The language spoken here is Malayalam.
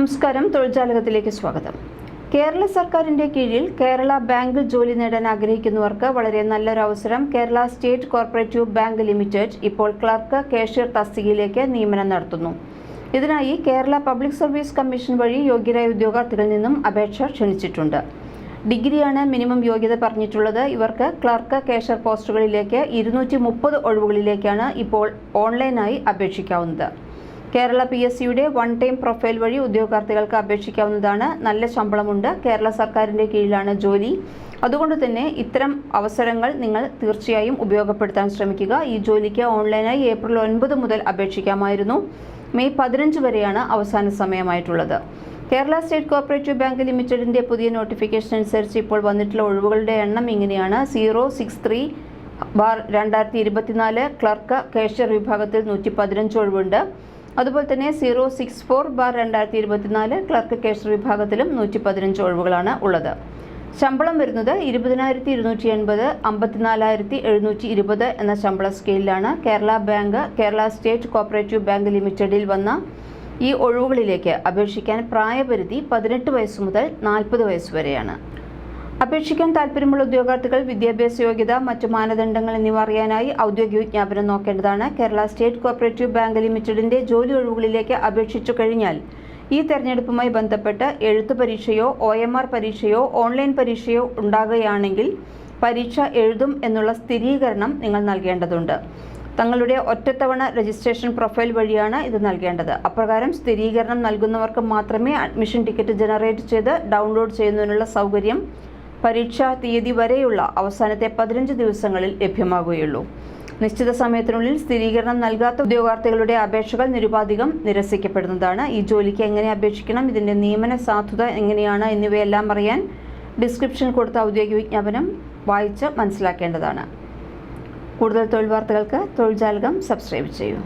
നമസ്കാരം തൊഴിൽജാലകത്തിലേക്ക് സ്വാഗതം. കേരള സർക്കാരിന്റെ കീഴിൽ കേരള ബാങ്കിൽ ജോലി നേടാൻ ആഗ്രഹിക്കുന്നവർക്ക് വളരെ നല്ലൊരു അവസരം Kerala state cooperative bank limited ഇപ്പോൾ ക്ലർക്ക് കാഷ്യർ തസ്തികയിലേക്ക് നിയമനം നടത്തുന്നു. ഇതിനായി കേരള പബ്ലിക് സർവീസ് കമ്മീഷൻ വഴി യോഗ്യരായ ഉദ്യോഗാർത്ഥികളിൽ നിന്നും അപേക്ഷ ക്ഷണിച്ചിട്ടുണ്ട്. ഡിഗ്രിയാണ് മിനിമം യോഗ്യത പറഞ്ഞിട്ടുള്ളത്. ഇവർക്ക് ക്ലർക്ക് കാഷ്യർ പോസ്റ്റുകളിലേക്ക് ഇരുന്നൂറ്റി ഒഴിവുകളിലേക്കാണ് ഇപ്പോൾ ഓൺലൈനായി അപേക്ഷിക്കാവുന്നത്. കേരള പി എസ് സിയുടെ വൺ ടൈം പ്രൊഫൈൽ വഴി ഉദ്യോഗാർത്ഥികൾക്ക് അപേക്ഷിക്കാവുന്നതാണ്. നല്ല ശമ്പളമുണ്ട്. കേരള സർക്കാരിന്റെ കീഴിലാണ് ജോലി. അതുകൊണ്ട് തന്നെ ഇത്തരം അവസരങ്ങൾ നിങ്ങൾ തീർച്ചയായും ഉപയോഗപ്പെടുത്താൻ ശ്രമിക്കുക. ഈ ജോലിക്ക് ഓൺലൈനായി ഏപ്രിൽ ഒൻപത് മുതൽ അപേക്ഷിക്കാമായിരുന്നു. മെയ് പതിനഞ്ച് വരെയാണ് അവസാന സമയമായിട്ടുള്ളത്. കേരള സ്റ്റേറ്റ് കോപ്പറേറ്റീവ് ബാങ്ക് ലിമിറ്റഡിന്റെ പുതിയ നോട്ടിഫിക്കേഷൻ അനുസരിച്ച് ഇപ്പോൾ വന്നിട്ടുള്ള ഒഴിവുകളുടെ എണ്ണം ഇങ്ങനെയാണ്. സീറോ സിക്സ് ത്രീ ബാർ രണ്ടായിരത്തി ഇരുപത്തിനാല് ക്ലർക്ക് കേഷ്യർ വിഭാഗത്തിൽ നൂറ്റി പതിനഞ്ച് ഒഴിവുണ്ട്. അതുപോലെ തന്നെ സീറോ സിക്സ് ഫോർ ബാർ രണ്ടായിരത്തി ഇരുപത്തിനാല് ക്ലർക്ക് കാഷ്യർ വിഭാഗത്തിലും നൂറ്റി പതിനഞ്ച് ഒഴിവുകളാണ് ഉള്ളത്. ശമ്പളം വരുന്നത് ഇരുപതിനായിരത്തി ഇരുന്നൂറ്റി എൺപത് അമ്പത്തിനാലായിരത്തി എഴുന്നൂറ്റി ഇരുപത് എന്ന ശമ്പള സ്കെയിലാണ് Kerala bank Kerala state cooperative bank ലിമിറ്റഡിൽ വന്ന ഈ ഒഴിവുകളിലേക്ക് അപേക്ഷിക്കാൻ പ്രായപരിധി പതിനെട്ട് വയസ്സ് മുതൽ നാൽപ്പത് വയസ്സ് വരെയാണ്. അപേക്ഷിക്കാൻ താല്പര്യമുള്ള ഉദ്യോഗാർത്ഥികൾ വിദ്യാഭ്യാസ യോഗ്യത മറ്റു മാനദണ്ഡങ്ങൾ എന്നിവ അറിയാനായി ഔദ്യോഗിക വിജ്ഞാപനം നോക്കേണ്ടതാണ്. കേരള സ്റ്റേറ്റ് കോപ്പറേറ്റീവ് ബാങ്ക് ലിമിറ്റഡിന്റെ ജോലി ഒഴിവുകളിലേക്ക് അപേക്ഷിച്ചു കഴിഞ്ഞാൽ ഈ തെരഞ്ഞെടുപ്പുമായി ബന്ധപ്പെട്ട് എഴുത്തു പരീക്ഷയോ ഒ എം ആർ പരീക്ഷയോ ഓൺലൈൻ പരീക്ഷയോ ഉണ്ടാകുകയാണെങ്കിൽ പരീക്ഷ എഴുതും എന്നുള്ള സ്ഥിരീകരണം നിങ്ങൾ നൽകേണ്ടതുണ്ട്. തങ്ങളുടെ ഒറ്റത്തവണ രജിസ്ട്രേഷൻ പ്രൊഫൈൽ വഴിയാണ് ഇത് നൽകേണ്ടത്. അപ്രകാരം സ്ഥിരീകരണം നൽകുന്നവർക്ക് മാത്രമേ അഡ്മിഷൻ ടിക്കറ്റ് ജനറേറ്റ് ചെയ്ത് ഡൗൺലോഡ് ചെയ്യുന്നതിനുള്ള സൗകര്യം പരീക്ഷാ തീയതി വരെയുള്ള അവസാനത്തെ പതിനഞ്ച് ദിവസങ്ങളിൽ ലഭ്യമാകുകയുള്ളൂ. നിശ്ചിത സമയത്തിനുള്ളിൽ സ്ഥിരീകരണം നൽകാത്ത ഉദ്യോഗാർത്ഥികളുടെ അപേക്ഷകൾ നിരുപാധികം നിരസിക്കപ്പെടുന്നതാണ്. ഈ ജോലിക്ക് എങ്ങനെ അപേക്ഷിക്കണം? ഇതിന്റെ നിയമന സാധുത എങ്ങനെയാണ്? എന്നിവയെല്ലാം അറിയാൻ ഡിസ്ക്രിപ്ഷൻ കൊടുത്ത ഔദ്യോഗിക വിജ്ഞാപനം വായിച്ച് മനസ്സിലാക്കേണ്ടതാണ്. കൂടുതൽ തൊഴിൽ വാർത്തകൾക്ക് തൊഴിൽ ജാലകം സബ്സ്ക്രൈബ് ചെയ്യൂ.